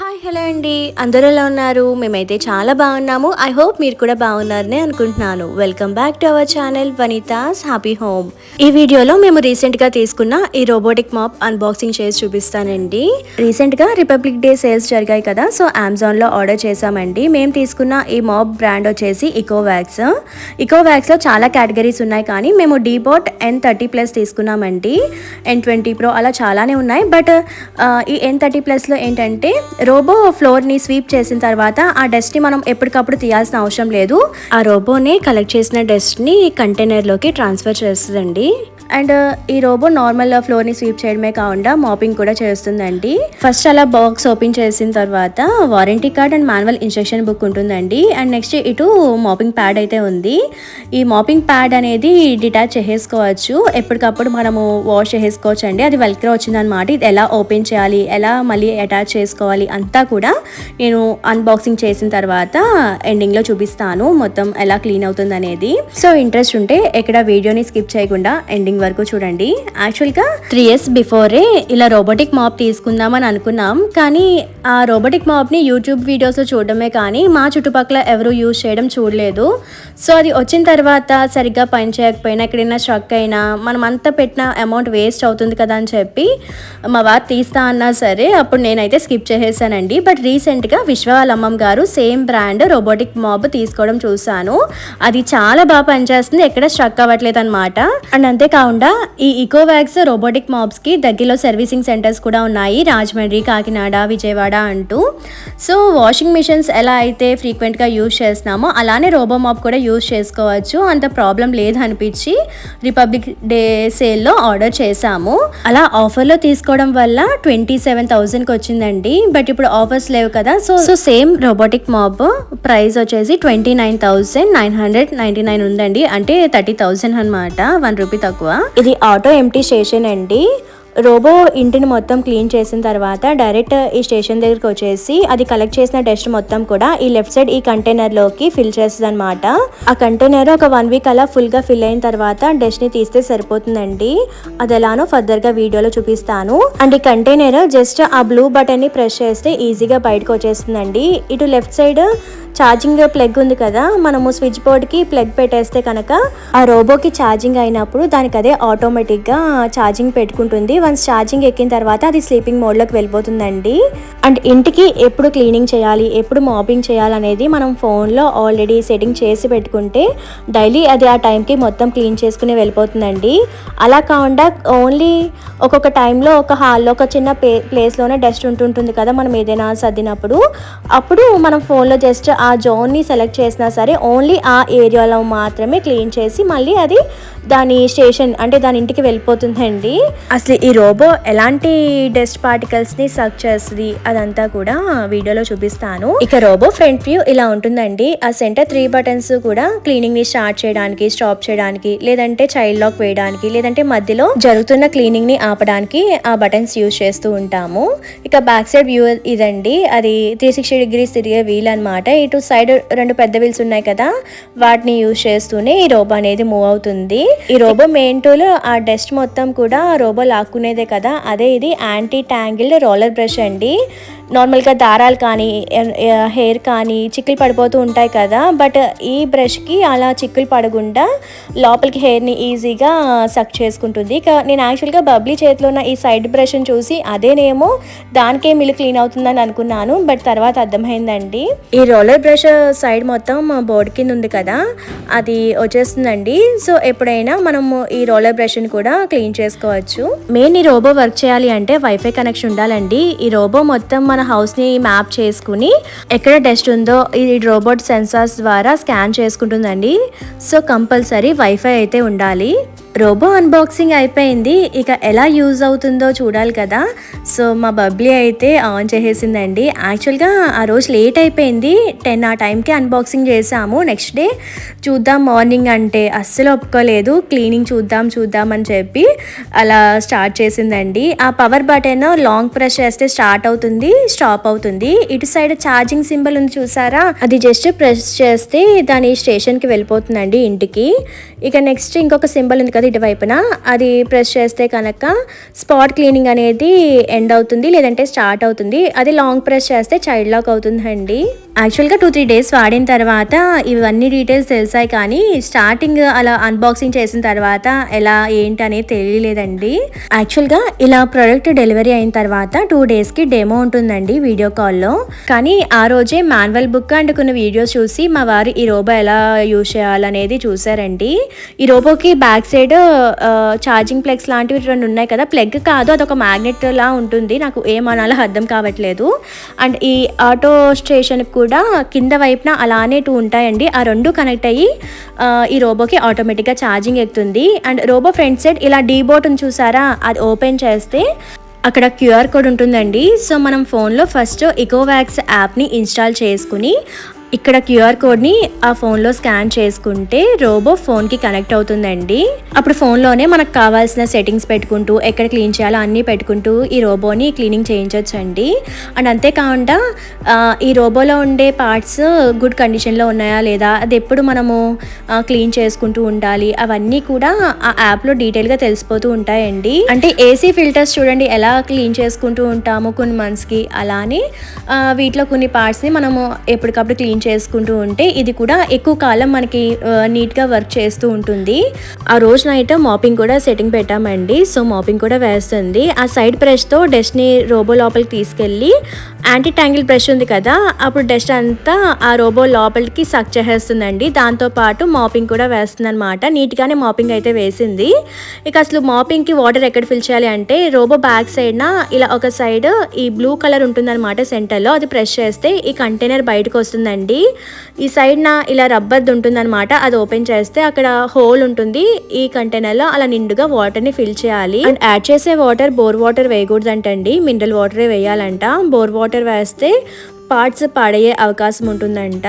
Hi hello అండి. అందరూ ఎలా ఉన్నారు? మేమైతే చాలా బాగున్నాము. ఐ హోప్ మీరు కూడా బాగున్నారని అనుకుంటున్నాను. Welcome back to our channel Vanitha's happy home. ఈ వీడియోలో మేము రీసెంట్గా తీసుకున్న ఈ రోబోటిక్ మాప్ అన్బాక్సింగ్ చేసి చూపిస్తానండి. రీసెంట్గా రిపబ్లిక్ డే సేల్స్ జరిగాయి కదా సో అమెజాన్లో ఆర్డర్ చేసామండి మేము తీసుకున్న ఈ మాప్ బ్రాండ్ వచ్చేసి ఇకోవాక్స్ ఇకోవాక్స్లో చాలా కేటగిరీస్ ఉన్నాయి కానీ మేము డీబోట్ ఎన్ థర్టీ ప్లస్ తీసుకున్నామండి. ఎన్ ట్వంటీ ప్రో అలా చాలానే ఉన్నాయి. బట్ ఈ ఎన్ థర్టీ ప్లస్లో ఏంటంటే రోబో ఫ్లోర్ని స్వీప్ చేసిన తర్వాత ఆ డస్ట్ని మనం ఎప్పటికప్పుడు తీయాల్సిన అవసరం లేదు. ఆ రోబోని కలెక్ట్ చేసిన డస్ట్ని కంటైనర్లోకి ట్రాన్స్ఫర్ చేస్తుందండి. అండ్ ఈ రోబో నార్మల్ ఫ్లోర్ని స్వీప్ చేయడమే కాకుండా మాపింగ్ కూడా చేస్తుందండి. ఫస్ట్ అలా బాక్స్ ఓపెన్ చేసిన తర్వాత warranty card and manual instruction book ఉంటుందండి. అండ్ నెక్స్ట్ ఇటు మాపింగ్ ప్యాడ్ అయితే ఉంది. ఈ మాపింగ్ ప్యాడ్ అనేది డిటాచ్ చేసేసుకోవచ్చు. ఎప్పటికప్పుడు మనము వాష్ చేసేసుకోవచ్చు అండి అది వెల్క్రో వచ్చిందనమాట ఇది ఎలా ఓపెన్ చేయాలి? ఎలా మళ్ళీ అటాచ్ చేసుకోవాలి? అంతా కూడా నేను అన్బాక్సింగ్ చేసిన తర్వాత ఎండింగ్లో చూపిస్తాను మొత్తం ఎలా క్లీన్ అవుతుంది అనేది సో ఇంట్రెస్ట్ ఉంటే ఎక్కడ వీడియోని స్కిప్ చేయకుండా ఎండింగ్ వరకు చూడండి. యాక్చువల్గా త్రీ ఇయర్స్ బిఫోరే ఇలా రోబోటిక్ మాప్ తీసుకుందామని అనుకున్నాం. కానీ ఆ రోబోటిక్ మాప్ని యూట్యూబ్ వీడియోస్లో చూడడమే కానీ మా చుట్టుపక్కల ఎవరు యూజ్ చేయడం చూడలేదు. సో అది వచ్చిన తర్వాత సరిగ్గా పని చేయకపోయినా ఎక్కడైనా స్ట్రక్ అయినా మనం అంతా పెట్టిన అమౌంట్ వేస్ట్ అవుతుంది కదా అని చెప్పి మా వారు తీస్తా అన్నా సరే అప్పుడు నేనైతే స్కిప్ చేసేసానండి బట్ రీసెంట్గా విశ్వ అమ్మమ్మ గారు సేమ్ బ్రాండ్ రోబోటిక్ మాబ్ తీసుకోవడం చూశాను. అది చాలా బాగా పనిచేస్తుంది. ఎక్కడ స్ట్రక్ అవ్వట్లేదు అనమాట అండ్ అంతేకాకుండా ఈ ఇకోవాక్స్ రోబోటిక్ మాబ్స్కి దగ్గరలో సర్వీసింగ్ సెంటర్స్ కూడా ఉన్నాయి. రాజమండ్రి కాకినాడ విజయవాడ అంటూ. సో వాషింగ్ మిషన్స్ ఎలా అయితే ఫ్రీక్వెంట్గా యూజ్ చేస్తున్నామో అలానే రోబో మాప్ కూడా యూజ్ చేసుకోవచ్చు. అంత ప్రాబ్లం లేదు అనిపించి రిపబ్లిక్ డే సేల్లో ఆర్డర్ చేశాము. అలా ఆఫర్లో తీసుకోవడం వల్ల ట్వంటీ సెవెన్ థౌజండ్కి వచ్చిందండి. బట్ ఇప్పుడు ఆఫర్స్ లేవు కదా. So so same robotic mop price వచ్చేసి twenty nine thousand nine hundred ninety nine ఉందండి. అంటే థర్టీ థౌజండ్ అనమాట వన్ రూపీ తక్కువ. ఇది ఆటో ఎంటీ స్టేషన్ అండి. రోబో ఇంటిని మొత్తం క్లీన్ చేసిన తర్వాత డైరెక్ట్ ఈ స్టేషన్ దగ్గరికి వచ్చేసి అది కలెక్ట్ చేసిన డస్ట్ మొత్తం కూడా ఈ లెఫ్ట్ సైడ్ ఈ కంటైనర్లోకి ఫిల్ చేస్తుంది అనమాట ఆ కంటైనర్ ఒక వన్ వీక్ అలా ఫుల్గా ఫిల్ అయిన తర్వాత డస్ట్ని తీస్తే సరిపోతుందండి. అది ఎలానో ఫర్దర్గా వీడియోలో చూపిస్తాను. అండ్ ఈ కంటైనర్ జస్ట్ ఆ బ్లూ బటన్ని ప్రెస్ చేస్తే ఈజీగా బయటకు వచ్చేస్తుందండి. ఇటు లెఫ్ట్ సైడ్ ఛార్జింగ్ ప్లగ్ ఉంది కదా మనము స్విచ్ బోర్డ్కి ప్లగ్ పెట్టేస్తే కనుక ఆ రోబోకి ఛార్జింగ్ అయినప్పుడు దానికి అదే ఆటోమేటిక్గా ఛార్జింగ్ పెట్టుకుంటుంది. వన్స్ ఛార్జింగ్ ఎక్కిన తర్వాత అది స్లీపింగ్ మోడ్లోకి వెళ్ళిపోతుందండి. అండ్ ఇంటికి ఎప్పుడు క్లీనింగ్ చేయాలి ఎప్పుడు మాపింగ్ చేయాలనేది మనం ఫోన్లో ఆల్రెడీ సెట్టింగ్ చేసి పెట్టుకుంటే డైలీ అది ఆ టైంకి మొత్తం క్లీన్ చేసుకుని వెళ్ళిపోతుందండి. అలా కాకుండా ఓన్లీ ఒక్కొక్క టైంలో ఒక హాల్లో ఒక చిన్న ప్లే ప్లేస్లోనే డస్ట్ ఉంటుంటుంది కదా మనం ఏదైనా సర్దినప్పుడు. అప్పుడు మనం ఫోన్లో జస్ట్ ఆ జోన్ని సెలెక్ట్ చేసినా సరే ఓన్లీ ఆ ఏరియాలో మాత్రమే క్లీన్ చేసి మళ్ళీ అది దాని స్టేషన్ అంటే దాని ఇంటికి వెళ్ళిపోతుందండి. అసలు ఈ రోబో ఎలాంటి డస్ట్ పార్టికల్స్ని సక్ చేస్తుంది? అదంతా కూడా వీడియోలో చూపిస్తాను. ఇక రోబో ఫ్రంట్ వ్యూ ఇలా ఉంటుందండి. ఆ సెంటర్ త్రీ బటన్స్ కూడా క్లీనింగ్ని స్టార్ట్ చేయడానికి స్టాప్ చేయడానికి లేదంటే చైల్డ్ లాక్ వేయడానికి లేదంటే మధ్యలో జరుగుతున్న క్లీనింగ్ని ఆపడానికి ఆ బటన్స్ యూజ్ చేస్తూ ఉంటాము. ఇక బ్యాక్ సైడ్ వ్యూ ఇదండి. అది త్రీ సిక్స్టీ డిగ్రీస్ తిరిగే వీల్ అనమాట ఇటు సైడ్ రెండు పెద్ద వీల్స్ ఉన్నాయి కదా వాటిని యూజ్ చేస్తూనే ఈ రోబో అనేది మూవ్ అవుతుంది. ఈ రోబో మెయిన్ టూల్ ఆ డస్ట్ మొత్తం కూడా రోబో లాక్కునేదే కదా. అదే ఇది యాంటీ ట్యాంగిల్డ్ రోలర్ బ్రష్ అండి. నార్మల్గా దారాలు కానీ హెయిర్ కానీ చిక్కులు పడిపోతూ ఉంటాయి కదా. బట్ ఈ బ్రష్కి అలా చిక్కులు పడకుండా లోపలికి హెయిర్ని ఈజీగా సక్ చేసుకుంటుంది. ఇక నేను యాక్చువల్గా బబ్లీ చేతిలో ఉన్న ఈ సైడ్ బ్రష్ని చూసి అదేనేమో దానికే మిల్లు క్లీన్ అవుతుందని అనుకున్నాను. బట్ తర్వాత అర్థమైందండి. ఈ రోలర్ బ్రష్ సైడ్ మొత్తం బోర్డు కింద ఉంది కదా అది వచ్చేస్తుందండి. సో ఎప్పుడైనా మనము ఈ రోలర్ బ్రష్ని కూడా క్లీన్ చేసుకోవచ్చు. మెయిన్ ఈ రోబో వర్క్ చేయాలి అంటే వైఫై కనెక్షన్ ఉండాలండి. ఈ రోబో మొత్తం మన హౌస్ని మ్యాప్ చేసుకుని ఎక్కడ డస్ట్ ఉందో ఈ రోబోట్ సెన్సార్స్ ద్వారా స్కాన్ చేసుకుంటుందండి. సో కంపల్సరీ వైఫై అయితే ఉండాలి. రోబో అన్బాక్సింగ్ అయిపోయింది. ఇక ఎలా యూజ్ అవుతుందో చూడాలి కదా. సో మా బబ్లీ అయితే ఆన్ చేసేసిందండి. యాక్చువల్గా ఆ రోజు లేట్ అయిపోయింది. టెన్ ఆ టైంకి అన్బాక్సింగ్ చేసాము. నెక్స్ట్ డే చూద్దాం మార్నింగ్ అంటే అస్సలు ఒప్పుకోలేదు. క్లీనింగ్ చూద్దాం చూద్దాం అని చెప్పి అలా స్టార్ట్ చేసిందండి. ఆ పవర్ బటన్ లాంగ్ ప్రెస్ చేస్తే స్టార్ట్ అవుతుంది స్టాప్ అవుతుంది. ఇటు సైడ్ ఛార్జింగ్ సింబల్ ఉంది చూసారా? అది జస్ట్ ప్రెస్ చేస్తే దాని స్టేషన్కి వెళ్ళిపోతుందండి ఇంటికి. ఇక నెక్స్ట్ ఇంకొక సింబల్ ఉంది కదా ఇటువైపున. అది ప్రెస్ చేస్తే కనుక స్పాట్ క్లీనింగ్ అనేది ఎండ్ అవుతుంది లేదంటే స్టార్ట్ అవుతుంది. అది లాంగ్ ప్రెస్ చేస్తే చైల్డ్ లాక్ అవుతుందండి. యాక్చువల్గా టూ త్రీ డేస్ వాడిన తర్వాత ఇవన్నీ డీటెయిల్స్ తెలిసాయి కానీ స్టార్టింగ్ అలా అన్బాక్సింగ్ చేసిన తర్వాత ఎలా ఏంటి అనేది తెలియలేదండి. యాక్చువల్గా ఇలా ప్రోడక్ట్ డెలివరీ అయిన తర్వాత టూ డేస్కి డెమో ఉంటుందండి వీడియో కాల్లో కానీ ఆ రోజే మాన్యువల్ బుక్ అండ్ కొన్ని వీడియోస్ చూసి మా వారు ఈ రోబో ఎలా యూజ్ చేయాలనేది చూసారండి. ఈ రోబోకి బ్యాక్ సైడ్ ఛార్జింగ్ ప్లగ్స్ లాంటివి రెండు ఉన్నాయి కదా. ప్లగ్ కాదు అదొక మ్యాగ్నెట్ లా ఉంటుంది. నాకు ఏమనాలో అర్థం కావట్లేదు. అండ్ ఈ ఆటో స్టేషన్కి కూడా కింద వైపున అలానే టూ ఉంటాయండి. ఆ రెండు కనెక్ట్ అయ్యి ఈ రోబోకి ఆటోమేటిక్గా ఛార్జింగ్ ఎక్కుతుంది. అండ్ రోబో ఫ్రంట్ సైడ్ ఇలా డీ బోటన్ చూసారా? అది ఓపెన్ చేస్తే అక్కడ క్యూఆర్ కోడ్ ఉంటుందండి. సో మనం ఫోన్లో ఫస్ట్ ఇకోవాక్స్ యాప్ని ఇన్స్టాల్ చేసుకుని ఇక్కడ క్యూఆర్ కోడ్ని ఆ ఫోన్లో స్కాన్ చేసుకుంటే రోబో ఫోన్కి కనెక్ట్ అవుతుందండి. అప్పుడు ఫోన్లోనే మనకు కావాల్సిన సెట్టింగ్స్ పెట్టుకుంటూ ఎక్కడ క్లీన్ చేయాలో అన్నీ పెట్టుకుంటూ ఈ రోబోని క్లీనింగ్ చేయించవచ్చు అండి అండ్ అంతేకాకుండా ఈ రోబోలో ఉండే పార్ట్స్ గుడ్ కండిషన్లో ఉన్నాయా లేదా అది ఎప్పుడు మనము క్లీన్ చేసుకుంటూ ఉండాలి అవన్నీ కూడా ఆ యాప్లో డీటెయిల్గా తెలిసిపోతూ ఉంటాయండి. అంటే ఏసీ ఫిల్టర్స్ చూడండి ఎలా క్లీన్ చేసుకుంటూ ఉంటాము కొన్ని మంత్స్కి అలానే వీటిలో కొన్ని పార్ట్స్ని మనము ఎప్పటికప్పుడు క్లీన్ చేసుకుంటూ ఉంటే ఇది కూడా ఎక్కువ కాలం మనకి నీట్గా వర్క్ చేస్తూ ఉంటుంది. ఆ రోజు నైట్ మాపింగ్ కూడా సెట్టింగ్ పెట్టామండి. సో మాపింగ్ కూడా వేస్తుంది. ఆ సైడ్ బ్రష్తో డస్ట్ని రోబో లోపలికి తీసుకెళ్ళి యాంటీ ట్యాంగిల్ బ్రష్ ఉంది కదా అప్పుడు డస్ట్ అంతా ఆ రోబో లోపలికి సక్ చేసేస్తుందండి. దాంతో పాటు మాపింగ్ కూడా వేస్తుంది అనమాట నీట్గానే మాపింగ్ అయితే వేసింది. ఇక అసలు మాపింగ్కి వాటర్ ఎక్కడ ఫిల్ చేయాలి అంటే రోబో బ్యాక్ సైడ్న ఇలా ఒక సైడ్ ఈ బ్లూ కలర్ ఉంటుందన్నమాట సెంటర్లో. అది ప్రెస్ చేస్తే ఈ కంటైనర్ బయటకు వస్తుందండి. ఈ సైడ్న ఇలా రబ్బర్ ఉంటుందన్నమాట అది ఓపెన్ చేస్తే అక్కడ హోల్ ఉంటుంది. ఈ కంటైనర్లో అలా నిండుగా వాటర్ని ఫిల్ చేయాలి. అండ్ యాడ్ చేసే వాటర్ బోర్ వాటర్ వేయకూడదంటండి. మినరల్ వాటరే వేయాలంట. బోర్ వాటర్ వేస్తే పార్ట్స్ పాడయ్యే అవకాశం ఉంటుందంట.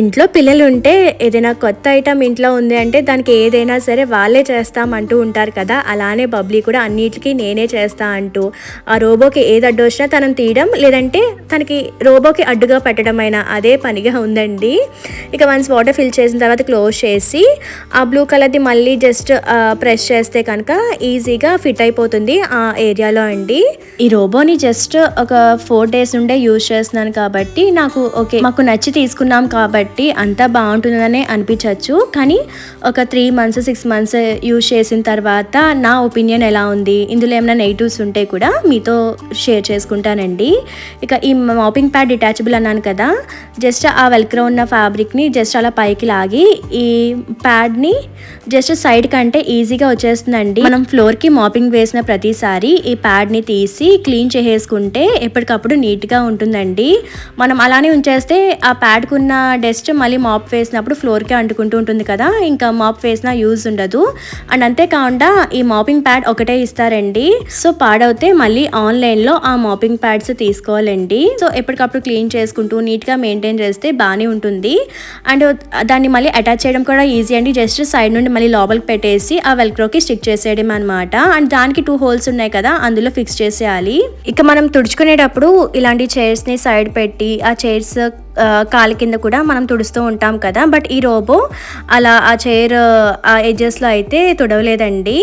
ఇంట్లో పిల్లలు ఉంటే ఏదైనా కొత్త ఐటమ్ ఇంట్లో ఉంది అంటే దానికి ఏదైనా సరే వాళ్ళే చేస్తామంటూ ఉంటారు కదా. అలానే బబ్లీ కూడా అన్నిటికీ నేనే చేస్తా అంటూ ఆ రోబోకి ఏది అడ్డు వచ్చినా తనం తీయడం లేదంటే తనకి రోబోకి అడ్డుగా పెట్టడం అయినా అదే పనిగా ఉందండి. ఇక వన్స్ వాటర్ ఫిల్ చేసిన తర్వాత క్లోజ్ చేసి ఆ బ్లూ కలర్ది మళ్ళీ జస్ట్ ప్రెస్ చేస్తే కనుక ఈజీగా ఫిట్ అయిపోతుంది ఆ ఏరియాలో అండి. ఈ రోబోని జస్ట్ ఒక ఫోర్ డేస్ నుండే యూజ్ చేస్తున్నాను కాబట్టి నాకు ఓకే మాకు నచ్చి తీసుకున్నాం కాబట్టి బట్టి అంతా బాగుంటుందనే అనిపించవచ్చు కానీ ఒక three months six months use చేసిన తర్వాత నా ఒపీనియన్ ఎలా ఉంది? ఇందులో ఏమైనా నెగిటివ్స్ ఉంటే కూడా మీతో షేర్ చేసుకుంటానండి. ఇక ఈ మాపింగ్ ప్యాడ్ డిటాచబుల్ అన్నాను కదా జస్ట్ ఆ వెల్క్రో ఉన్న ఫ్యాబ్రిక్ని జస్ట్ అలా పైకి లాగి ఈ ప్యాడ్ని జస్ట్ సైడ్ కంటే ఈజీగా వచ్చేస్తుందండి. మనం ఫ్లోర్కి మాపింగ్ వేసిన ప్రతిసారి ఈ ప్యాడ్ని తీసి క్లీన్ చేసేసుకుంటే ఎప్పటికప్పుడు నీట్గా ఉంటుందండి. మనం అలానే ఉంచేస్తే ఆ ప్యాడ్కున్న డెస్ మళ్ళీ మాప్ వేసినప్పుడు ఫ్లోర్కి అంటుకుంటూ ఉంటుంది కదా ఇంకా మాప్ వేసిన యూజ్ ఉండదు. అండ్ అంతేకాకుండా ఈ మాపింగ్ ప్యాడ్ ఒకటే ఇస్తారండి. సో పాడవుతే మళ్ళీ ఆన్లైన్లో ఆ మాపింగ్ ప్యాడ్స్ తీసుకోవాలండి. సో ఎప్పటికప్పుడు క్లీన్ చేసుకుంటూ నీట్గా మెయింటైన్ చేస్తే బాగానే ఉంటుంది. అండ్ దాన్ని మళ్ళీ అటాచ్ చేయడం కూడా ఈజీ అండి. జస్ట్ సైడ్ నుండి మళ్ళీ లోపలికి పెట్టేసి ఆ వెల్క్రోకి స్టిక్ చేసేయడం అనమాట అండ్ దానికి టూ హోల్స్ ఉన్నాయి కదా అందులో ఫిక్స్ చేసేయాలి. ఇక మనం తుడుచుకునేటప్పుడు ఇలాంటి చైర్స్ని సైడ్ పెట్టి ఆ చైర్స్ కాలి కింద కూడా మనం తుడుస్తూ ఉంటాం కదా. బట్ ఈ రోబో అలా ఆ చైర్ ఆ ఎడ్జెస్లో అయితే తుడవలేదండి.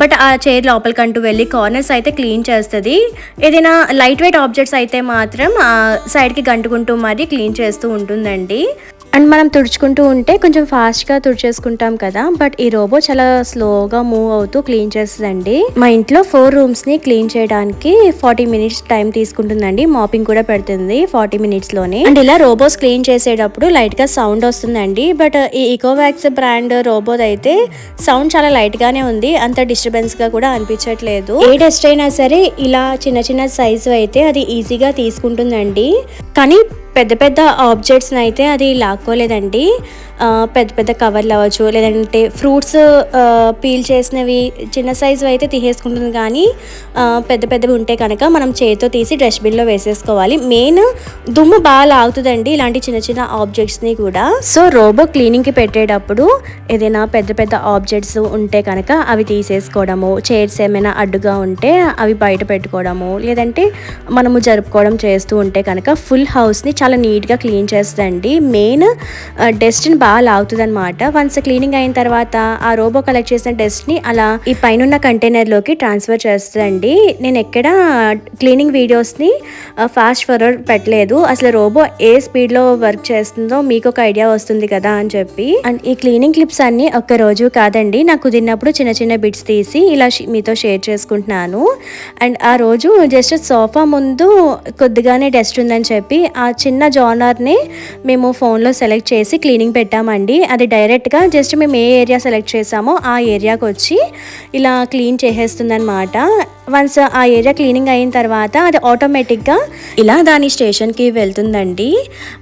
బట్ ఆ చైర్ లోపలికంటూ వెళ్ళి కార్నర్స్ అయితే క్లీన్ చేస్తుంది. ఏదైనా లైట్ వెయిట్ ఆబ్జెక్ట్స్ అయితే మాత్రం సైడ్కి గంటుకుంటూ మరి క్లీన్ చేస్తూ ఉంటుందండి. అండ్ మనం తుడుచుకుంటూ ఉంటే కొంచెం ఫాస్ట్గా తుడిచేసుకుంటాం కదా బట్ ఈ రోబో చాలా స్లోగా మూవ్ అవుతూ క్లీన్ చేస్తుందండి. మా ఇంట్లో ఫోర్ రూమ్స్ని క్లీన్ చేయడానికి ఫార్టీ మినిట్స్ టైం తీసుకుంటుందండి. మాపింగ్ కూడా పెడుతుంది ఫార్టీ మినిట్స్లోనే అండ్ ఇలా రోబోస్ క్లీన్ చేసేటప్పుడు లైట్గా సౌండ్ వస్తుందండి. బట్ ఈ ఈకోవాక్స్ బ్రాండ్ రోబోది అయితే సౌండ్ చాలా లైట్గానే ఉంది. అంత డిస్టర్బెన్స్గా కూడా అనిపించట్లేదు. ఏ డస్ట్ అయినా సరే ఇలా చిన్న చిన్న సైజు అయితే అది ఈజీగా తీసుకుంటుందండి. కానీ పెద్ద పెద్ద ఆబ్జెక్ట్స్ని అయితే అది లాక్కోలేదండి. పెద్ద పెద్ద కవర్లు అవ్వచ్చు లేదంటే ఫ్రూట్స్ పీల్ చేసినవి చిన్న సైజు అయితే తీసేసుకుంటుంది కానీ పెద్ద పెద్దవి ఉంటే కనుక మనం చేతితో తీసి డస్ట్బిన్లో వేసేసుకోవాలి. మెయిన్ దుమ్ము బాగా లాగుతుందండి ఇలాంటి చిన్న చిన్న ఆబ్జెక్ట్స్ని కూడా. సో రోబో క్లీనింగ్కి పెట్టేటప్పుడు ఏదైనా పెద్ద పెద్ద ఆబ్జెక్ట్స్ ఉంటే కనుక అవి తీసేసుకోవడము చైర్స్ ఏమైనా అడ్డుగా ఉంటే అవి బయట పెట్టుకోవడము లేదంటే మనము జరుపుకోవడం చేస్తూ ఉంటే కనుక ఫుల్ హౌస్ని చాలా నీట్గా క్లీన్ చేస్తుందండి. మెయిన్ డస్ట్ని బాగా లాగుతుంది అనమాట వన్స్ క్లీనింగ్ అయిన తర్వాత ఆ రోబో కలెక్ట్ చేసిన డస్ట్ని అలా ఈ పైన కంటైనర్లోకి ట్రాన్స్ఫర్ చేస్తుందండి. నేను ఎక్కడ క్లీనింగ్ వీడియోస్ని ఫాస్ట్ ఫార్వర్డ్ పెట్టలేదు. అసలు రోబో ఏ స్పీడ్లో వర్క్ చేస్తుందో మీకు ఒక ఐడియా వస్తుంది కదా అని చెప్పి. అండ్ ఈ క్లీనింగ్ క్లిప్స్ అన్ని ఒక్క రోజు కాదండి. నాకు కుదిరినప్పుడు చిన్న చిన్న బిట్స్ తీసి ఇలా మీతో షేర్ చేసుకుంటున్నాను. అండ్ ఆ రోజు జస్ట్ సోఫా ముందు కొద్దిగానే డస్ట్ ఉందని చెప్పి ఆ చిన్న జానర్ని మేము ఫోన్లో సెలెక్ట్ చేసి క్లీనింగ్ పెట్టామండి. అది డైరెక్ట్గా జస్ట్ మేము ఏ ఏరియా సెలెక్ట్ చేసామో ఆ ఏరియాకి వచ్చి ఇలా క్లీన్ చేసేస్తుందనమాట వన్స్ ఆ ఏరియా క్లీనింగ్ అయిన తర్వాత అది ఆటోమేటిక్గా ఇలా దాని స్టేషన్కి వెళ్తుందండి.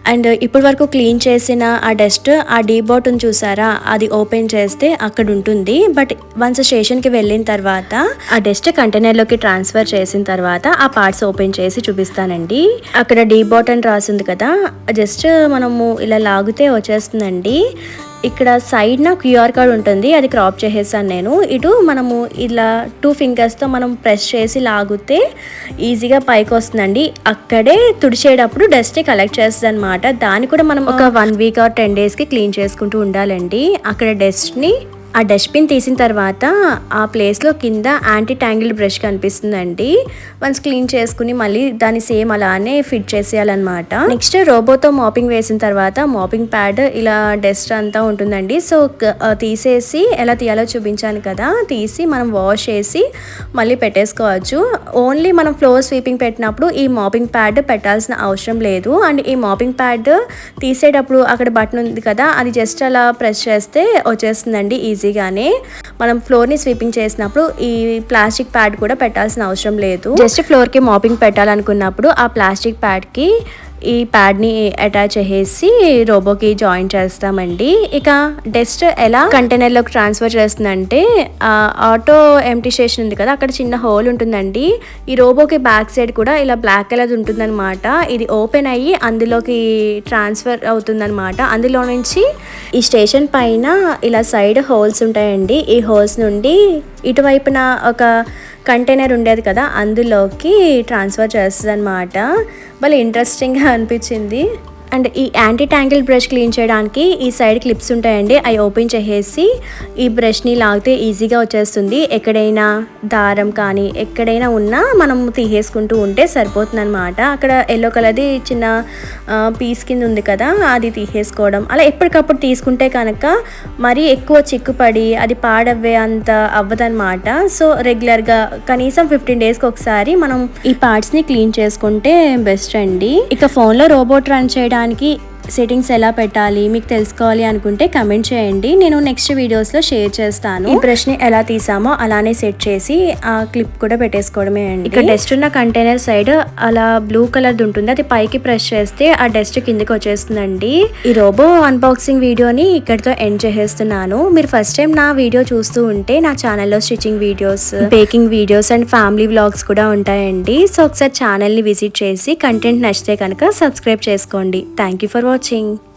అండ్ ఇప్పటి వరకు క్లీన్ చేసిన ఆ డస్ట్ ఆ డీబాట్ని చూసారా? అది ఓపెన్ చేస్తే అక్కడ ఉంటుంది. బట్ వన్స్ స్టేషన్కి వెళ్ళిన తర్వాత ఆ డస్ట్ కంటైనర్లోకి ట్రాన్స్ఫర్ చేసిన తర్వాత ఆ పార్ట్స్ ఓపెన్ చేసి చూపిస్తానండి. అక్కడ డీ అని రాసింది కదా జస్ట్ మనము ఇలా లాగితే వచ్చేస్తుందండి. ఇక్కడ సైడ్ నా క్యూఆర్ కోడ్ ఉంటుంది. అది క్రాప్ చేసేసాను నేను. ఇటు మనము ఇలా టూ ఫింగర్స్తో మనం ప్రెస్ చేసి లాగితే ఈజీగా పైకి వస్తుందండి. అక్కడే తుడిచేటప్పుడు డస్ట్ని కలెక్ట్ చేస్తుంది అనమాట దాన్ని కూడా మనం ఒక వన్ వీక్ ఆర్ టెన్ డేస్కి క్లీన్ చేసుకుంటూ ఉండాలండి. అక్కడ డస్ట్ని ఆ డస్ట్బిన్ తీసిన తర్వాత ఆ ప్లేస్లో కింద యాంటీ ట్యాంగిల్ బ్రష్ కనిపిస్తుందండి. వన్స్ క్లీన్ చేసుకుని మళ్ళీ దాన్ని సేమ్ అలానే ఫిట్ చేసేయాలన్నమాట. నెక్స్ట్ రోబోతో మాపింగ్ వేసిన తర్వాత మాపింగ్ ప్యాడ్ ఇలా డస్ట్ అంతా ఉంటుందండి. సో తీసేసి ఎలా తీయాలో చూపించాను కదా తీసి మనం వాష్ చేసి మళ్ళీ పెట్టేసుకోవచ్చు. ఓన్లీ మనం ఫ్లోర్ స్వీపింగ్ పెట్టినప్పుడు ఈ మాపింగ్ ప్యాడ్ పెట్టాల్సిన అవసరం లేదు. అండ్ ఈ మాపింగ్ ప్యాడ్ తీసేటప్పుడు అక్కడ బటన్ ఉంది కదా అది జస్ట్ అలా ప్రెస్ చేస్తే వచ్చేస్తుందండి ఈజీగానే మనం ఫ్లోర్ని స్వీపింగ్ చేసినప్పుడు ఈ ప్లాస్టిక్ ప్యాడ్ కూడా పెట్టాల్సిన అవసరం లేదు. జస్ట్ ఫ్లోర్కి మాపింగ్ పెట్టాలనుకున్నప్పుడు ఆ ప్లాస్టిక్ ప్యాడ్కి ఈ ప్యాడ్ని అటాచ్ చేసి రోబోకి జాయిన్ చేస్తామండి. ఇక డస్ట్ ఎలా కంటైనర్లోకి ట్రాన్స్ఫర్ చేస్తుందంటే ఆటో ఎంటీ స్టేషన్ ఉంది కదా అక్కడ చిన్న హోల్ ఉంటుందండి. ఈ రోబోకి బ్యాక్ సైడ్ కూడా ఇలా బ్లాక్ కలర్ ఉంటుందన్నమాట. ఇది ఓపెన్ అయ్యి అందులోకి ట్రాన్స్ఫర్ అవుతుందన్నమాట. అందులో నుంచి ఈ స్టేషన్ పైన ఇలా సైడ్ హోల్స్ ఉంటాయండి. ఈ హోల్స్ నుండి ఇటువైపున ఒక కంటైనర్ ఉండేది కదా అందులోకి ట్రాన్స్ఫర్ చేస్తుంది అనమాట భలే ఇంట్రెస్టింగ్గా అనిపించింది. అండ్ ఈ యాంటీ ట్యాంగిల్ బ్రష్ క్లీన్ చేయడానికి ఈ సైడ్ క్లిప్స్ ఉంటాయండి. అవి ఓపెన్ చేసేసి ఈ బ్రష్ని లాగితే ఈజీగా వచ్చేస్తుంది. ఎక్కడైనా దారం కానీ ఎక్కడైనా ఉన్నా మనం తీసేసుకుంటూ ఉంటే సరిపోతుంది అనమాట అక్కడ ఎల్లో కలర్ది చిన్న పీస్ కింద ఉంది కదా అది తీసేసుకోవడం. అలా ఎప్పటికప్పుడు తీసుకుంటే కనుక మరీ ఎక్కువ చిక్కుపడి అది పాడవ్వే అంత అవ్వదనమాట సో రెగ్యులర్గా కనీసం ఫిఫ్టీన్ డేస్కి ఒకసారి మనం ఈ పార్ట్స్ని క్లీన్ చేసుకుంటే బెస్ట్ అండి. ఇక ఫోన్లో రోబోట్ రన్ చేయడానికి చేయడానికి సెట్టింగ్స్ ఎలా పెట్టాలి మీకు తెలుసుకోవాలి అనుకుంటే కమెంట్ చేయండి. నేను నెక్స్ట్ వీడియోస్లో షేర్ చేస్తాను. ఈ బ్రష్ని ఎలా తీసామో అలానే సెట్ చేసి ఆ క్లిప్ కూడా పెట్టేసుకోవడమే అండి. ఇక డస్ట్ ఉన్న కంటైనర్ సైడ్ అలా బ్లూ కలర్ ఉంటుంది. అది పైకి ప్రెస్ చేస్తే ఆ డస్ట్ కిందకి వచ్చేస్తుందండి. ఈ రోబో అన్బాక్సింగ్ వీడియోని ఇక్కడితో ఎండ్ చేసేస్తున్నాను. మీరు ఫస్ట్ టైం నా వీడియో చూస్తూ ఉంటే నా ఛానల్లో stitching videos baking videos and family vlogs కూడా ఉంటాయండి. సో ఒకసారి ఛానల్ని విజిట్ చేసి కంటెంట్ నచ్చితే కనుక సబ్స్క్రైబ్ చేసుకోండి. Thank you for watching watching.